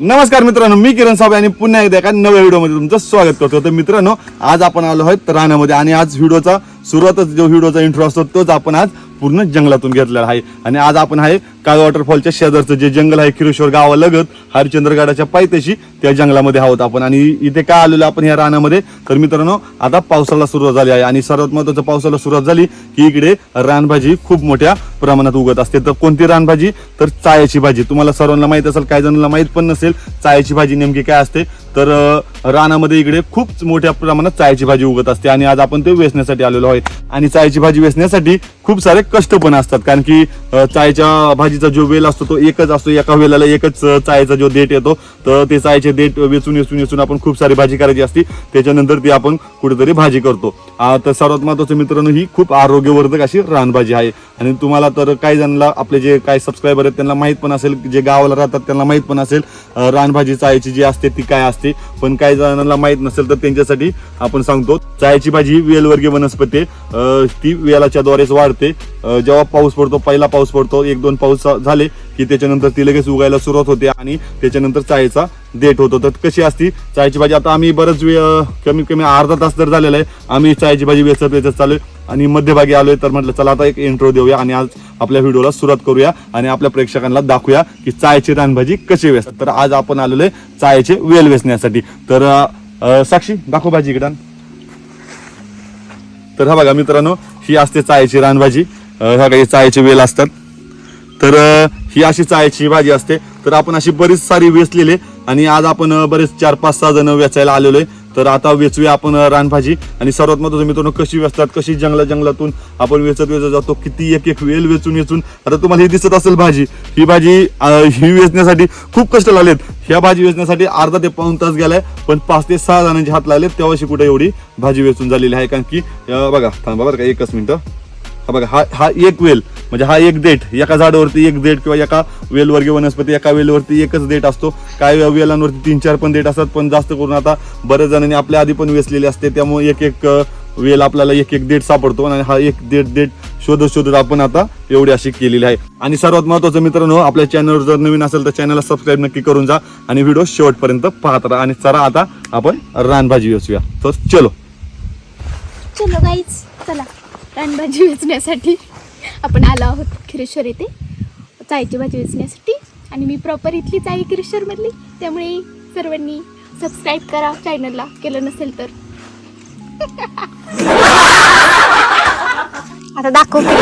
नमस्कार मित्रांनो मी किरण साहेब आणि पुन्हा एकदा एका नव्या व्हिडिओमध्ये तुमचं स्वागत करतो. तर मित्रांनो आज आपण आलो आहोत रानामध्ये आणि आज व्हिडिओचा सुरुवातच जो व्हिडिओचा इंट्रो असतो तोच आपण आज पूर्ण जंगलातून घेतलेला आहे. आणि आज आपण आहे काळ वॉटरफॉलच्या शेजारचं जे जंगल आहे किरेश्वर गावालगत हरिश्चंद्रगडाच्या पायथ्याशी त्या जंगलामध्ये आहोत आपण. आणि इथे काय आलेलो आपण या रानामध्ये? तर मित्रांनो आता पावसाला सुरुवात झाली आहे. आणि सर्वात महत्वाचं पावसाला सुरुवात झाली की इकडे रानभाजी खूप मोठ्या प्रमाणात उगत असते. तर कोणती रानभाजी? तर चायाची भाजी. तुम्हाला सर्वांना माहीत असेल काही जणांना माहीत पण नसेल चायाची भाजी नेमकी काय असते? तर रानामध्ये इकडे खूप मोठ्या प्रमाणात चायाची भाजी उगत असते. आणि आज आपण ते वेचण्यासाठी आलेलो आहे आणि चायाची भाजी वेचण्यासाठी खूप सारे कष्ट पण असतात. कारण की चायच्या चायच्या भाजीचा जो वेल असतो तो एकच असतो. एका वेलाला एकच चायचा जो देठ येतो तर ते चायचे देठ वेचून वेचून वेचून आपण खूप सारी भाजी करायची असते. त्याच्यानंतर ती आपण कुठेतरी भाजी करतो. तर सर्वात महत्वाचं मित्रांनो ही खूप आरोग्यवर्धक अशी रानभाजी आहे. आणि तुम्हाला तर काही जणांना आपले जे काही सबस्क्रायबर आहेत त्यांना माहीत पण असेल जे गावाला राहतात त्यांना माहीत पण असेल रानभाजी चायची जी असते ती काय असते. पण काही जणांना माहीत नसेल तर त्यांच्यासाठी आपण सांगतो चायची भाजी ही वेलवर्गीय वनस्पती ती वेलाच्या द्वारेच वाढते. जेव्हा पाऊस पडतो पहिला पाऊस पडतो एक दोन पाऊस झाले की त्याच्यानंतर ती लगेच उगायला सुरुवात होते आणि त्याच्यानंतर चायचा देठ होतो तर कशी असती? चायची भाजी आता आम्ही बरंच वेळ कमीत कमी अर्धा तास तर झालेला आहे. आम्ही चायची भाजी वेचत वेचत चालू आणि मध्यभागी आलोय तर म्हटलं चला आता एक इंट्रो देऊया आणि आज आपल्या व्हिडिओला सुरुवात करूया आणि आपल्या प्रेक्षकांना दाखवूया की चायची रानभाजी कशी वेचतात तर आज आपण आलेलो आहे चायचे वेल वेचण्यासाठी. तर साक्षी दाखव भाजी इकडं. तर हा बघा मित्रांनो ही असते चायची रानभाजी. ह्या काही चायचे वेल असतात. तर ही अशी चायची भाजी असते. तर आपण अशी बरीच सारी वेचलेली आणि आज आपण बरेच चार पाच सहा जण वेचायला आलेलो आहे. तर आता वेचूया आपण रानभाजी. आणि सर्वात महत्वाचं मित्रांनो कशी वेचतात कशी जंगला जंगलातून आपण वेचत वेचत जातो किती एक एक वेल वेचून वेचून. आता तुम्हाला हे दिसत असेल भाजी. ही भाजी ही वेचण्यासाठी खूप कष्ट लागलेत. ह्या भाजी वेचण्यासाठी अर्धा ते पाऊन तास गेलाय. पण पाच ते सहा जणांचे हात लागले तेव्हाशी कुठे एवढी भाजी वेचून झालेली आहे. कारण की बघा थांबा बरं का एकच मिनिटं. हा बघा हा हा एक वेल म्हणजे हा एक देठ एका झाडावरती एक देठ किंवा एका वेलवर्गीय वनस्पती एका वेलवरती एकच देठ असतो. काही वेलांवरती तीन चार पण देठ असतात पण जास्त करून आता बऱ्याच जणांनी आपल्या आधी पण वेचलेले असते त्यामुळे एक एक वेल आपल्याला एक एक देठ सापडतो आणि हा एक देठ देठ शोधत शोधत आपण आता एवढी अशी केलेली आहे. आणि सर्वात महत्वाचं मित्रांनो आपल्या चॅनलवर जर नवीन असेल तर चॅनलला सबस्क्राईब नक्की करून जा आणि व्हिडिओ शेवटपर्यंत पाहत राहा. आणि चला आता आपण रानभाजी वेचूया. तर चलो. चलो गाईच चला. रानभाजी वेचण्यासाठी आपण आलो आहोत खिरेश्वर येथे. चायची भाजी वेचण्यासाठी. आणि मी प्रॉपर इथलीच आहे खिरेश्वरमधली. त्यामुळे सर्वांनी सबस्क्राईब करा चॅनलला केलं नसेल तर. आता दाखवते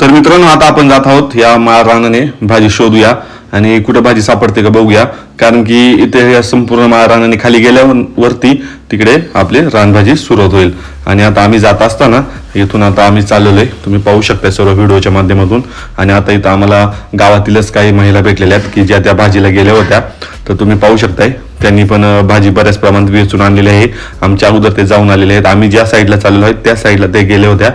तर मित्रांनो आता आपण जात आहोत या माळ रानाने भाजी शोधूया. आणि कुठं भाजी सापडते का बघूया. कारण की इथे या संपूर्ण मा- रानाने खाली गेल्यावरती तिकडे आपली रानभाजी सुरुवात होईल. आणि आता आम्ही जात असताना इथून आता आम्ही चाललेलो आहे तुम्ही पाहू शकता सर्व व्हिडिओच्या माध्यमातून. आणि आता इथं आम्हाला गावातीलच काही महिला भेटलेल्या आहेत की ज्या त्या भाजीला गेल्या होत्या. तर तुम्ही पाहू शकताय त्यांनी पण भाजी बऱ्याच प्रमाणात वेचून आणलेली आहे. आमच्या अगोदर ते जाऊन आलेले आहेत. आम्ही ज्या साईडला चाललेलो आहे त्या साईडला ते गेले होत्या.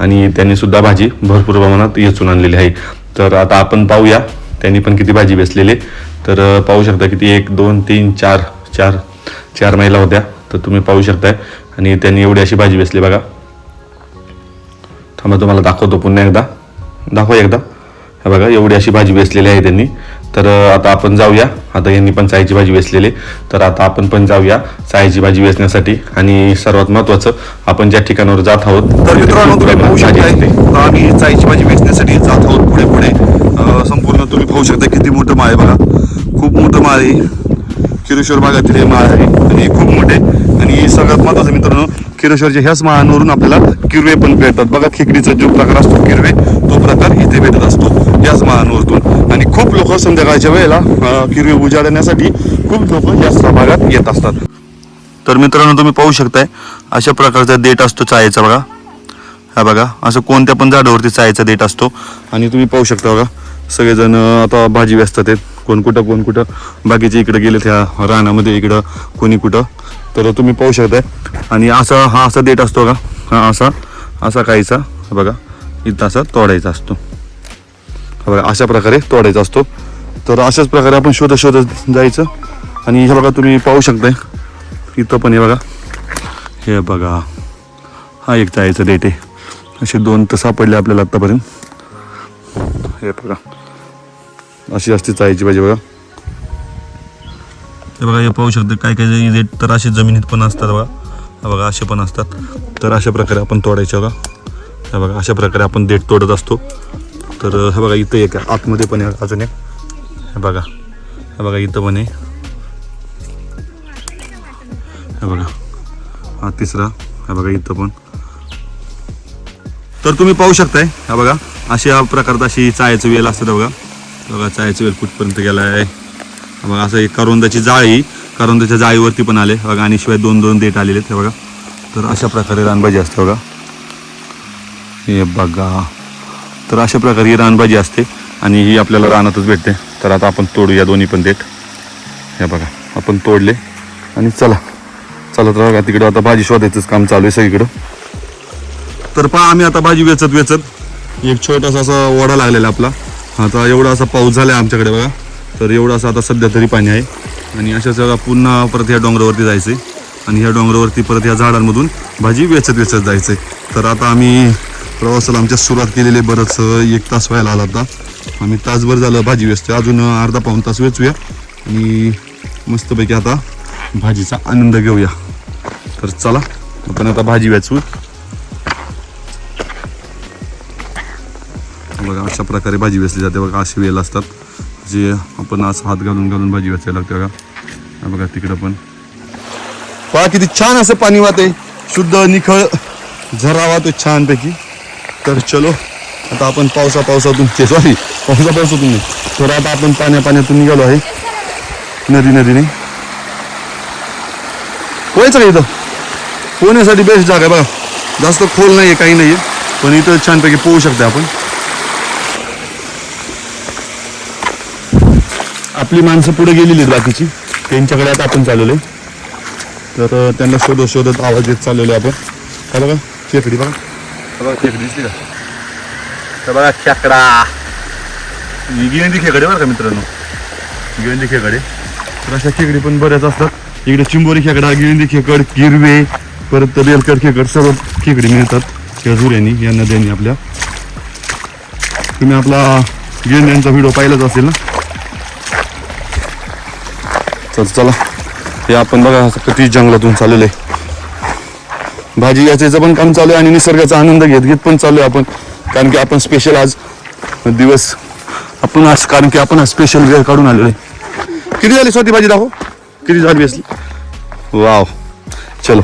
आणि त्यांनी सुद्धा भाजी भरपूर प्रमाणात वेचून आणलेली आहे. तर आता आपण पाहूया त्यांनी पण किती भाजी वेचलेली तर पाहू शकता किती एक दोन तीन चार चार चार महिला होत्या. तर तुम्ही पाहू शकताय. आणि त्यांनी एवढी अशी भाजी वेचली बघा. थांबा तुम्हाला दाखवतो पुन्हा एकदा. दाखवा एकदा. हे बघा एवढी अशी भाजी वेचलेली आहे त्यांनी. तर आता आपण जाऊया. आता यांनी पण चायची भाजी वेचलेली तर आता आपण पण जाऊया चायची भाजी वेचण्यासाठी आणि सर्वात महत्वाचं आपण ज्या ठिकाणावर जात आहोत तर मित्रांनो तुम्ही पाहू शकता आम्ही चायची भाजी वेचण्यासाठी जात आहोत पुढे पुढे. तुम्ही पाहू शकता किती मोठं माळ आहे बघा. खूप मोठं माळ आहे. किरेश्वर भागातील हे माळ आहे. आणि खूप मोठे आणि सगळ्यात महत्वाचं मित्रांनो किरेश्वरच्या ह्याच माळांवरून आपल्याला किरवे पण भेटतात. बघा खेकडीचा जो प्रकार असतो किरवे तो प्रकार इथे भेटत असतो याच माळांवरतून. आणि खूप लोक संध्याकाळच्या वेळेला किरवे उजाडण्यासाठी खूप लोक याच भागात येत असतात. तर मित्रांनो तुम्ही पाहू शकताय अशा प्रकारचा देठ असतो चायचा बघा. हा बघा असं कोणत्या पण झाडावरती चायचा देठ असतो. आणि तुम्ही पाहू शकता बघा सगळेजण आता भाजी व्यस्त आहेत. कोण कुठं कोण कुठं. बाकीचे इकडे गेले त्या रानामध्ये इकडं कोणी कुठं. तर तुम्ही पाहू शकताय. आणि असा हा असा देठ असतो का? हा असा असा काहीचा बघा इथं असा तोडायचा असतो. बघा अशा प्रकारे तोडायचा असतो. तर अशाच प्रकारे आपण शोधत शोधत जायचं. आणि हे बघा तुम्ही पाहू शकताय. इथं पण हे बघा. हे बघा. हा एक जायचं डेट आहे. असे दोन तर सापडले आपल्याला आत्तापर्यंत हे बघा. अशी असते चायची पाहिजे बघा. हे बघा हे पाहू शकतो काय काय रेट तर असे जमिनीत पण असतात बघा. बघा असे पण असतात. तर अशा प्रकारे आपण तोडायचे बघा. हे बघा अशा प्रकारे आपण देठ तोडत असतो. तर हे बघा इथं एक आतमध्ये पण आहे अजून एक. हे बघा. हे बघा इथं पण आहे. हे बघा. हा तिसरा. हे बघा इथं पण. तर तुम्ही पाहू शकताय हा बघा. अशा प्रकारात अशी चायचं वेल असतं बघा. बघा चायचं वेल कुठपर्यंत गेला आहे बघा असं एक करवंदाची जाळी करवंदाच्या जाळीवरती पण आले. बघा आणि शिवाय दोन दोन देठ आलेले आहेत बघा. तर अशा प्रकारे रानभाजी असते बघा. हे बघा. तर अशा प्रकारे ही रानभाजी असते आणि ही आपल्याला रानातच भेटते. तर आता आपण तोडूया दोन्ही पण देठ हे बघा आपण तोडले. आणि चला. चला तर बघा तिकडं आता भाजी शोधायचंच काम चालू आहे सगळीकडं. तर पहा आम्ही आता भाजी वेचत वेचत एक छोटासा असा ओढा लागलेला आपला. आता एवढा असा पाऊस झाला आहे आमच्याकडे बघा. तर एवढा असं आता सध्या तरी पाणी आहे. आणि अशाच बघा पुन्हा परत ह्या डोंगरावरती जायचं आणि ह्या डोंगरावरती परत ह्या झाडांमधून भाजी वेचत वेचत जायचं तर आता आम्ही प्रवासाला आमच्या सुरुवात केलेली आहे बरंच एक तास व्हायला आला आता. आम्ही तासभर झालं भाजी वेचतोय. अजून अर्धा पाऊण तास वेचूया. आणि मस्तपैकी आता भाजीचा आनंद घेऊया. तर चला आपण आता भाजी वेचू. बघा अशा प्रकारे भाजी वेचली जाते बघा अशी वेल असतात. जे आपण असं हात घालून घालून भाजी वेचायला लागते बघा. बघा तिकडं पण. पहा किती छान असं पाणी वाहते शुद्ध निखळ झरा वाहतो छानपैकी. तर चलो आता आपण पावसा पावसातून ते सॉरी पावसा पावसातून तर आता आपण पाण्या पाण्यातून निघालो आहे. नदी नदीने. पोहायचं का इथं? पोहण्यासाठी बेस्ट जागा आहे बघा. जास्त खोल नाही आहे काही नाही आहे पण इथं छानपैकी पोहू शकते आपण. आपली माणसं पुढे गेलेली आहेत बाकीची. त्यांच्याकडे आता आपण चालवले तर त्यांना शोधत शोधत आवाज येत चाललेलो आहे आपण का बघा खेकडी बघा. बघा खेकडी दिसली का? बघा खेकडा ही गिळंदी खेकडे बरं का मित्रांनो? गिळंदी खेकडे. तर अशा खेकडी पण बऱ्याच असतात. इकडे चिंबोरी खेकडा गिळंदी खेकड किरवे परत रेलकड खेकड सर्व खेकडी मिळतात. या जुऱ्यांनी या नद्यांनी आपल्या. तुम्ही आपला गिळंद्यांचा व्हिडिओ पाहिलाच असेल ना? चल चला. हे आपण बघा किती जंगलातून चाललेलं आहे. भाजी याचं पण काम चालू आहे आणि निसर्गाचा आनंद घेत घेत पण चालू आहे आपण. कारण की आपण स्पेशल आज दिवस आपण आज कारण की आपण आज स्पेशल वेळ काढून आलेलो आहे. किती झाली स्वतः भाजी दाखव? किती झाली असली वाव. चलो.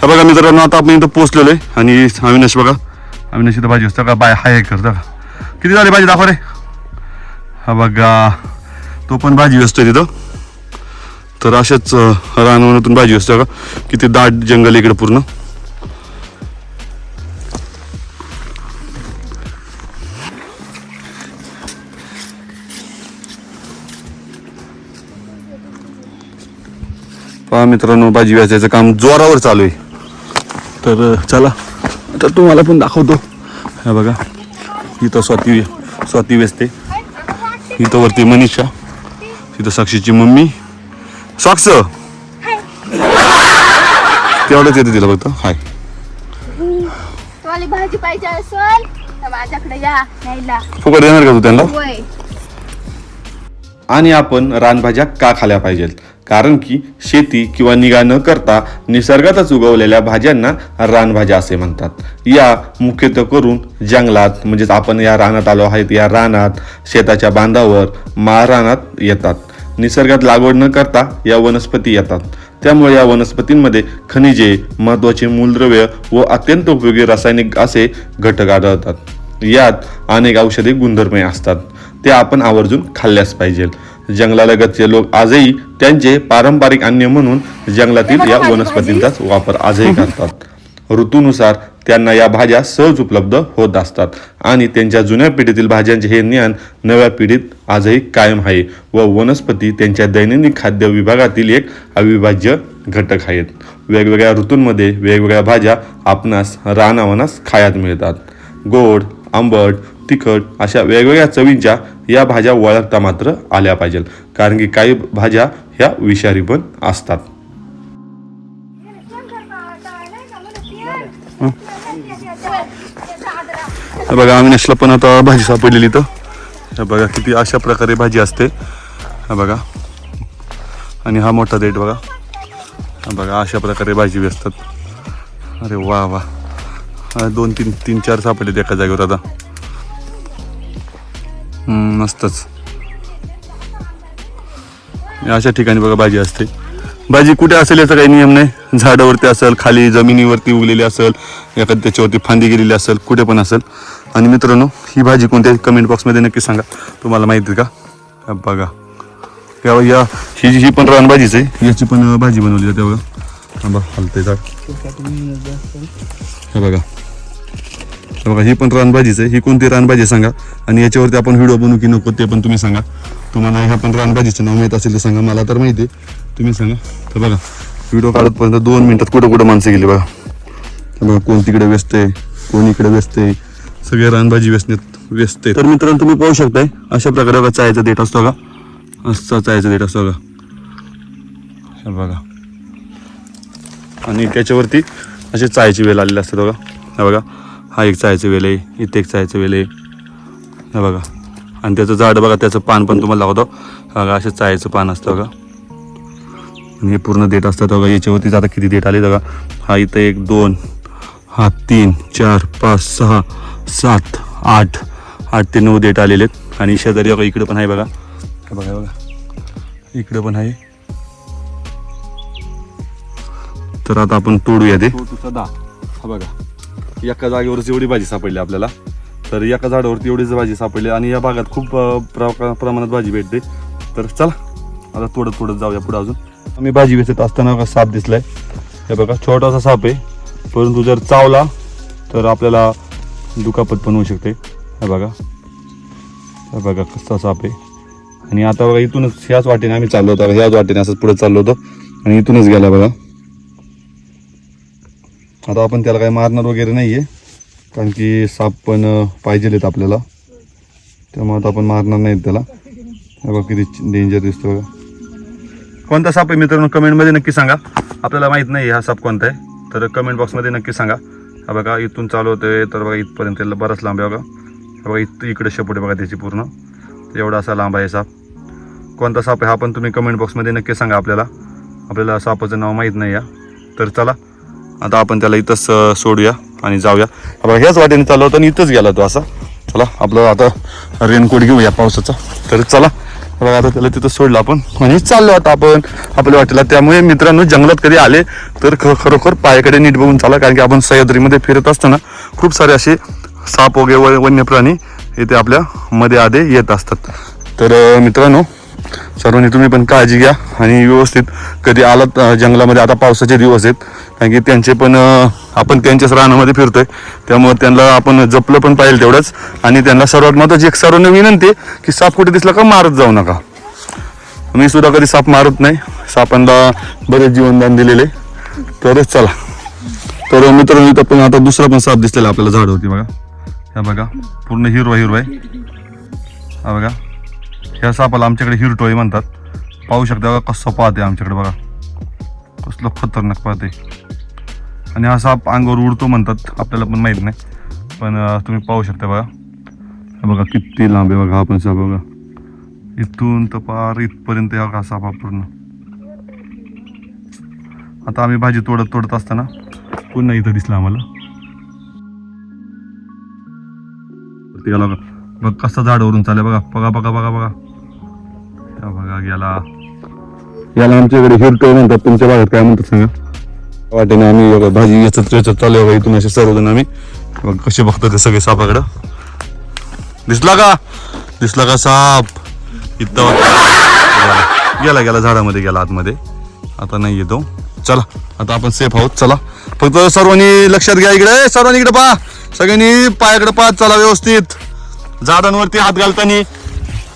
हा बघा मित्रांनो आता आपण इथं पोहोचलेलो आहे आणि अविनाश बघा. अविनाश इथं भाजी असतं का? बाय हाय करता का? किती झाली भाजी दाखव रे. हा बघा तो पण भाजी असतोय तिथं. तर अशाच रानवनातून भाजी असते का किती दाट जंगल इकडे पूर्ण. पहा मित्रांनो भाजी वेचायचं काम जोरावर चालू आहे. तर चला. आता तुम्हाला पण दाखवतो. ह्या बघा. इथं स्वाती स्वाती वेचते इथं वरती मनीषा. तिथं साक्षीची मम्मी. सॉक्स तेवढंच येते तिला फक्त. हाय तुम्हाला भाजी पाहिजे असेल तर माझ्याकडे या न्यायला. फुकट देणार का तू त्यांना? होय. आणि आपण रानभाज्या का खाल्या पाहिजेत? कारण की शेती किंवा निगा न करता निसर्गातच उगवलेल्या भाज्यांना रानभाज्या असे म्हणतात. या मुख्यत्वे करून जंगलात म्हणजेच आपण या रानात आलो आहेत या रानात शेताच्या बांधावर माळरानात येतात. निसर्गात लागवड न करता या वनस्पती येतात. त्यामुळे या वनस्पतींमध्ये खनिजे महत्त्वाचे मूलद्रव्य व अत्यंत उपयोगी रासायनिक असे घटक आढळतात. यात अनेक औषधी गुणधर्मे असतात. ते आपण आवर्जून खाल्ल्यास पाहिजे. जंगलालगतचे लोक आजही त्यांचे पारंपरिक अन्न म्हणून जंगलातील या वनस्पतींचाच वापर आजही करतात. ऋतूनुसार त्यांना या भाज्या सहज उपलब्ध होत असतात. आणि त्यांच्या जुन्या पिढीतील भाज्यांचे हे ज्ञान नव्या पिढीत आजही कायम आहे व वनस्पती त्यांच्या दैनंदिन खाद्य विभागातील एक अविभाज्य घटक आहेत. वेगवेगळ्या ऋतूंमध्ये वेगवेगळ्या भाज्या आपणास रानावनास खायात मिळतात. गोड आंबट तिखट अशा वेगवेगळ्या चवींच्या या भाज्या वळखता मात्र आल्या पाहिजेत. कारण की काही भाज्या ह्या विषारी पण असतात. हे बघा अविनाशला पण आता भाजी सापडलेली तर हे बघा किती अशा प्रकारे भाजी असते. हा बघा. आणि हा मोठा देठ बघा. हा बघा अशा प्रकारे भाजी असतात अरे वा वा. दोन तीन तीन चार सापडले एका जागेवर आता. मस्तच. अशा ठिकाणी बघा भाजी असते. भाजी कुठे असेल याचा काही नियम नाही. झाडावरती असेल खाली जमिनीवरती उगलेली असेल एखाद त्याच्यावरती फांदी गेलेली असेल कुठे पण असेल. आणि मित्रांनो ही भाजी कोणत्या कमेंट बॉक्समध्ये नक्की सांगा. तुम्हाला माहिती आहे का? बघा. या या ही ही पण रानभाजीच आहे. याची पण भाजी बनवली जाते बघा. थांबा हलते जा हे बघा. हे बघा ही पण रानभाजीच आहे. ही कोणती रानभाजी आहे सांगा. आणि याच्यावरती आपण व्हिडिओ बनवू की नको ते पण तुम्ही सांगा. तुम्हाला ह्या पण रानभाजीचं नाव माहीत असेल तर सांगा. मला तर माहिती आहे. तुम्ही सांगा. तर बघा व्हिडिओ काढतपर्यंत दोन मिनिटात कुठं कुठं माणसं गेली बघा. बघा कोण तिकडे व्यस्त आहे कोण इकडे व्यस्त आहे. सगळे रानभाजी व्यसनेत व्यस्त आहे तर मित्रांनो तुम्ही पाहू शकताय अशा प्रकारे बघा चायचा देठ असतो का असा चायचा देठ असतो का बघा. आणि त्याच्यावरती असे चायची वेल आलेले असतात बघा. हा बघा. हा एक चायचं वेल आहे इथे एक चायचं वेल आहे. हा बघा. आणि त्याचं झाड बघा त्याचं पान पण तुम्हाला लावतो बघा असे चायचं पान असतं बघा. आणि हे पूर्ण देठ असतात बघा. याच्यावरती आता किती देठ आले बघा. हा इथं एक दोन हा तीन चार पाच सहा सात आठ आठ ते नऊ डेट आलेले आहेत. आणि शेजारी बघा इकडं पण आहे बघा. बघा बघा. इकडं पण आहे. तर आता आपण तोडूया ते. दहा हा बघा. एका जागेवरच एवढी भाजी सापडली आपल्याला तर एका झाडावरती एवढीच भाजी सापडली आणि या भागात खूप प्र- प्रमाणात भाजी भेटते तर चला आता तोडत तोडत जाऊया पुढे अजून. आम्ही भाजी वेचत असताना बघा साप दिसलाय. हे बघा छोटासा साप आहे. परंतु जर चावला तर आपल्याला दुखापत पण होऊ शकते. हे बघा. हे बघा कसा साप आहे. आणि आता बघा इथूनच ह्याच वाटेने आम्ही चाललो होतो. ह्याच वाटेने असंच पुढे चाललो होतो. आणि इथूनच गेला बघा. आता आपण त्याला काही मारणार वगैरे नाही आहे कारण की साप पण पाहिजे पाहिजेलेत आपल्याला. त्यामुळे आता आपण मारणार नाहीत त्याला. हे बघा किती डेंजर दिसतो बघा. कोणता साप आहे मित्रांनो? कमेंटमध्ये नक्की सांगा. आपल्याला माहीत नाही हा साप कोणता आहे. तर कमेंट बॉक्समध्ये नक्की सांगा. हा बघा इथून चालू होते तर बघा इथपर्यंत त्याला बराच लांब आहे बघा. बघा इथं इकडे शेपूट आहे बघा त्याची पूर्ण. एवढा असा लांब आहे साप. कोणता साप आहे हा पण तुम्ही कमेंट बॉक्समध्ये नक्की सांगा आपल्याला. आपल्याला सापाचं नाव माहीत नाही या तर चला आता आपण त्याला इथंच सोडूया आणि जाऊया. बघा ह्याच वाटेने चालू होतो आणि इथंच गेला तो असा. चला आपलं आता रेनकोट घेऊया पावसाचा. तर चला. बघा आता त्याला तिथं सोडलं आपण. म्हणजे चाललो आता आपण आपल्या वाटेला. त्यामुळे मित्रांनो जंगलात कधी आले तर ख- खरोखर पायाकडे नीट बघून चाला. कारण की आपण सह्याद्रीमध्ये फिरत असताना खूप सारे असे साप वगैरे व- वन्य प्राणी इथे आपल्या मध्ये आधे येत असतात. तर मित्रांनो सर्वांनी तुम्ही पण काळजी घ्या आणि व्यवस्थित कधी आलात जंगलामध्ये आता पावसाचे दिवस आहेत. कारण की त्यांचे पण आपण त्यांच्याच रानामध्ये फिरतोय. त्यामुळे त्यांना आपण जपलं पण पाहिजे तेवढंच. आणि त्यांना सर्वात महत्त्वाची एक सर्वांना विनंती आहे की साप कुठे दिसला का मारत जाऊ नका. मी सुद्धा कधी साप मारत नाही. सापांना बरेच जीवनदान दिलेले तरच चला. तर मित्रांनो इथं पण आता दुसरा पण साप दिसलेला आपल्याला झाड होती बघा. ह्या बघा पूर्ण हिरवा हिरवा आहे. हा बघा. ह्या सापाला आमच्याकडे हिरटोळी म्हणतात. पाहू शकता बघा कसं पाहते आमच्याकडे बघा. कसलं खतरनाक पाहते. आणि हा साप अंगावर उडतो म्हणतात आपल्याला पण माहीत नाही. पण तुम्ही पाहू शकता बघा. बघा किती लांब आहे बघा आपण साप बघा. इथून तर पार इथपर्यंत हा साप पूर्ण. आता आम्ही भाजी तोडत तोडत असताना पुन्हा इथं दिसला आम्हाला. बघा. कसं झाडावरून चालले बघा. बघा बघा बघा बघा. बघा गेला याला आमच्याकडे हिरटोय म्हणतात. तुमच्या भागात काय म्हणतात सांगा? वाटेने आम्ही बघा भाजी याचत याचत चालू बघा इथून असे सर्वजण आम्ही. बघ कसे बघतो ते सगळे सापाकडं? दिसला का? दिसला का साप? इथं होता. गेला. गेला झाडामध्ये गेला आतमध्ये. आता नाही येतो. चला आता आपण सेफ आहोत. चला. फक्त सर्वांनी लक्षात घ्या इकडे. सर्वांनी इकडे पहा. सगळ्यांनी पायाकडे पाहत चला व्यवस्थित. झाडांवरती हात घालताना.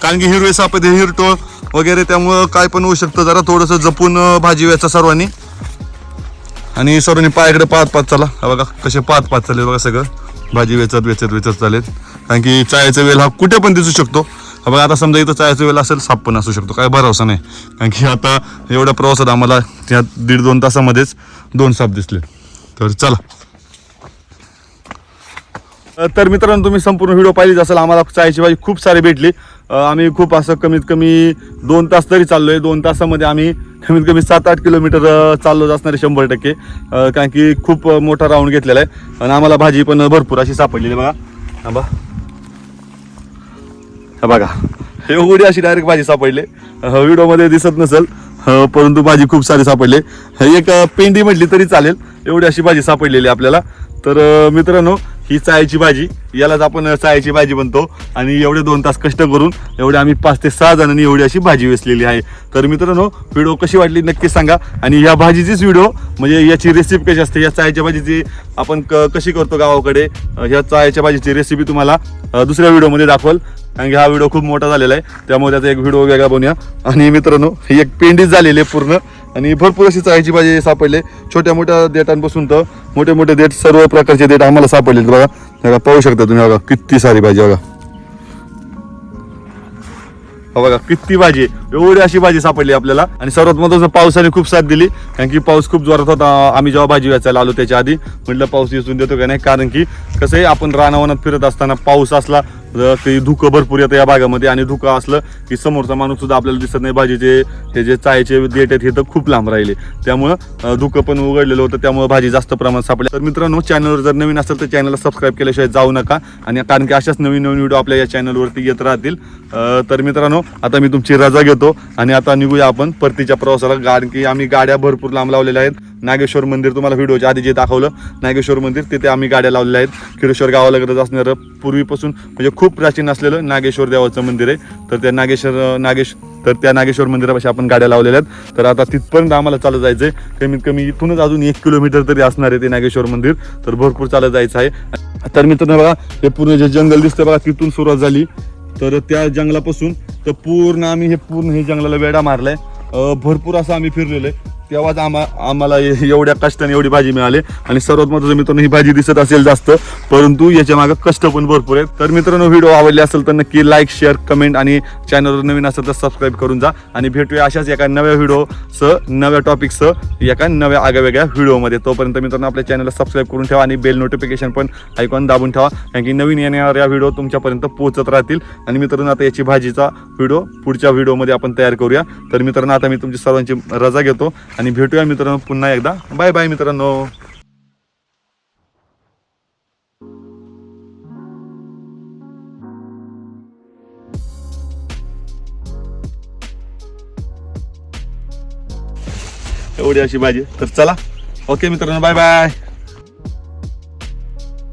कारण की हिरवे साप आहेत, हिरटोळ वगैरे त्यामुळं काय पण होऊ शकतं. जरा थोडंसं जपून भाजी व्हायचं सर्वांनी. आणि सर्वांनी पायाकडे पाहत पाहत चला. बघा कसे पाहत पाहत चालले बघा सगळं. भाजी वेचत वेचत वेचत चालेल कारण की चायचा वेल हा कुठे पण दिसू शकतो. हा बघा आता समजा इथं चायचा वेल असेल साप पण असू शकतो. काय भरावसा नाही. कारण की आता एवढ्या प्रवासात आम्हाला त्या दीड दोन तासामध्येच दोन साप दिसले. तर चला. तर मित्रांनो तुम्ही संपूर्ण व्हिडिओ पाहिलीच असेल. आम्हाला चायची भाजी खूप सारी भेटली. आम्ही खूप असं कमीत कमी दोन तास तरी चाललो आहे दोन तासामध्ये आम्ही कमीत कमी सात आठ किलोमीटर चाललोच चाललो असणार आहे शंभर टक्के. कारण की खूप मोठा राऊंड घेतलेला आहे. आणि आम्हाला भाजी पण भरपूर अशी सापडलेली बघा. हा बा हा बघा. एवढी अशी डायरेक्ट भाजी सापडली. व्हिडिओमध्ये दिसत नसेल. परंतु भाजी खूप सारी सापडली. एक पेंडी म्हटली तरी चालेल. एवढी अशी भाजी सापडलेली आहे आपल्याला. तर मित्रांनो ही चायची भाजी यालाच आपण चायची भाजी बनतो आणि एवढे दोन तास कष्ट करून एवढे आम्ही पाच ते सहा जणांनी एवढी अशी भाजी वेचलेली आहे. तर मित्रांनो व्हिडिओ कशी वाटली नक्की सांगा. आणि या भाजीचीच व्हिडिओ म्हणजे याची रेसिपी कशी असते या चायच्या भाजीची आपण क कशी करतो गावाकडे ह्या चायच्या भाजीची रेसिपी तुम्हाला दुसऱ्या व्हिडिओमध्ये दाखवल. कारण की हा व्हिडिओ खूप मोठा झालेला आहे त्यामुळे त्याचा एक व्हिडिओ वेगळा बनूया. आणि मित्रांनो ही एक पेंडीच झालेली आहे पूर्ण. आणि भरपूर अशी चायची भाजी सापडले. छोट्या मोठ्या देटांपासून तर मोठे मोठे देठ सर्व प्रकारचे देठ आम्हाला सापडले बघा. बघा पाहू शकता तुम्ही बघा किती सारी भाजी बघा. बघा किती भाजी आहे. एवढी अशी भाजी सापडली आपल्याला. आणि सर्वात महत्वाचं पावसाने खूप साथ दिली. कारण की पाऊस खूप जोरात होता. आम्ही जेव्हा भाजी वेचायला आलो त्याच्या आधी म्हटलं पाऊस दिसून देतो का नाही? कारण की कसंही आपण रानावनात फिरत असताना पाऊस असला ते धुकं भरपूर येतं या भागामध्ये आणि धुकं असलं की समोरचा माणूस सुद्धा आपल्याला दिसत नाही. भाजीचे हे जे चायचे देट आहेत हे तर खूप लांब राहिले. त्यामुळं धुकं पण उघडलेलं होतं. त्यामुळं भाजी जास्त प्रमाणात सापडली. तर मित्रांनो चॅनलवर जर नवीन असेल तर चॅनलला सबस्क्राईब केल्याशिवाय जाऊ नका. आणि कारण की अशाच नवीन नवीन व्हिडिओ आपल्या या चॅनलवरती येत राहतील. तर मित्रांनो आता मी तुमची रजा घेतो. आणि आता निघूया आपण परतीच्या प्रवासाला. कारण की आम्ही गाड्या भरपूर लांब लावलेल्या आहेत. नागेश्वर मंदिर तुम्हाला व्हिडिओच्या आधी जे दाखवलं नागेश्वर मंदिर तिथे आम्ही गाड्या लावलेल्या आहेत. किरेश्वर गावाला गरज असणारं पूर्वीपासून म्हणजे खूप प्राचीन असलेलं नागेश्वर देवाचं मंदिर आहे. तर त्या नागेश्वर नागेश तर त्या नागेश्वर मंदिरापाशी आपण गाड्या लावलेल्या आहेत. तर आता तिथपर्यंत आम्हाला चालत जायचं आहे कमीत कमी इथूनच अजून एक किलोमीटर तरी असणार आहे ते नागेश्वर मंदिर. तर भरपूर चालत जायचं आहे. तर मित्रांनो बघा हे पूर्ण जे जंगल दिसतं बघा तिथून सुरुवात झाली. तर त्या जंगलापासून तर पूर्ण आम्ही हे पूर्ण हे जंगलाला वेढा मारलाय. भरपूर असं आम्ही फिरलेलो आहे. तेव्हाच आम्हा आम्हाला ए- एवढ्या कष्टाने एवढी भाजी मिळाली. आणि सर्वात महत्त्वाचं मित्रांनो ही भाजी दिसत असेल जास्त परंतु याच्या मागे कष्ट पण भरपूर आहेत. तर मित्रांनो व्हिडिओ आवडले असेल तर नक्की लाईक शेअर कमेंट आणि चॅनलवर नवीन असेल तर सबस्क्राईब करून जा. आणि भेटूया अशाच एका नव्या व्हिडिओसह नव्या टॉपिकसह एका नव्या आगळ्या व्हिडिओमध्ये. तोपर्यंत मित्रांनो आपल्या चॅनलला सबस्क्राईब करून ठेवा आणि बेल नोटिफिकेशन पण ऐकून दाबून ठेवा कारण की नवीन येणाऱ्या व्हिडिओ तुमच्यापर्यंत पोहोचत राहतील. आणि मित्रांनो आता याची भाजीचा व्हिडिओ पुढच्या व्हिडिओमध्ये आपण तयार करूया. तर मित्रांनो आता मी तुमची सर्वांची रजा घेतो. आणि भेटूया मित्रांनो पुन्हा एकदा. बाय बाय मित्रांनो. एवढी अशी भाजी तर चला. ओके मित्रांनो बाय बाय.